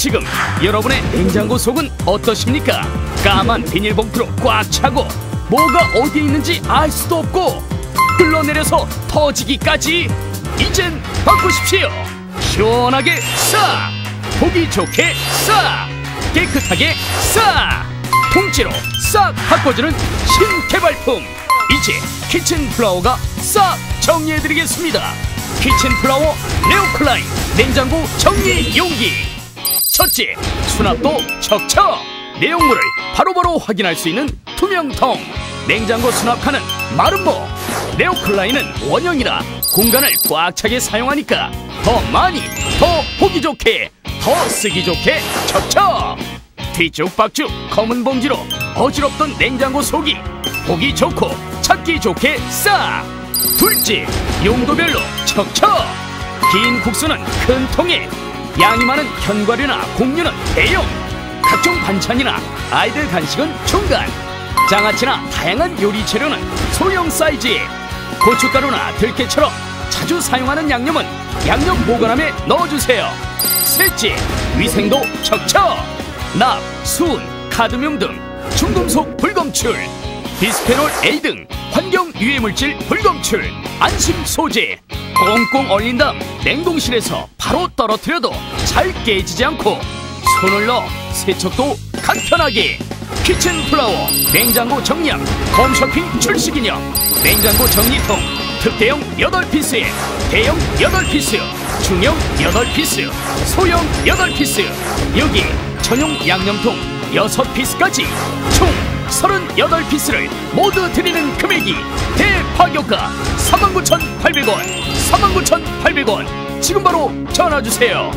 지금 여러분의 냉장고 속은 어떠십니까? 까만 비닐봉투로 꽉 차고 뭐가 어디에 있는지 알 수도 없고 흘러내려서 터지기까지 이젠 바꾸십시오. 시원하게 싹 보기 좋게 싹 깨끗하게 싹 통째로 싹 바꿔주는 신개발품! 이제 키친 플라워가 싹 정리해드리겠습니다. 키친 플라워 네오클라인 냉장고 정리 용기 첫째 수납도 척척. 내용물을 바로 바로 확인할 수 있는 투명통. 냉장고 수납하는 마름모 네오클라인은 원형이라 공간을 꽉 차게 사용하니까 더 많이 더 보기 좋게 더 쓰기 좋게 척척. 뒤죽박죽 검은 봉지로 어지럽던 냉장고 속이 보기 좋고 찾기 좋게 싹. 둘째 용도별로 척척. 긴 국수는 큰 통에 양이 많은 견과류나 곡류는 대용 각종 반찬이나 아이들 간식은 중간. 장아찌나 다양한 요리 재료는 소형 사이즈에. 고춧가루나 들깨처럼 자주 사용하는 양념은 양념 보관함에 넣어주세요. 셋째 위생도 척척 납, 수은, 카드뮴 등 중금속 불검출. 비스페놀 A 등 환경 유해 물질 불검출. 안심 소재 꽁꽁 얼린 다음 냉동실에서 바로 떨어뜨려도 잘 깨지지 않고 손을 넣어 세척도 간편하게. 키친 플라워 냉장고 정리함 홈쇼핑 출시 기념. 냉장고 정리통 특대형 8피스에 대형 8피스 중형 8피스 소형 8피스. 여기 전용 양념통 6피스까지 총 38피스를 모두 드리는 금액이 대파격가 49,800원 49,800원. 지금 바로 전화주세요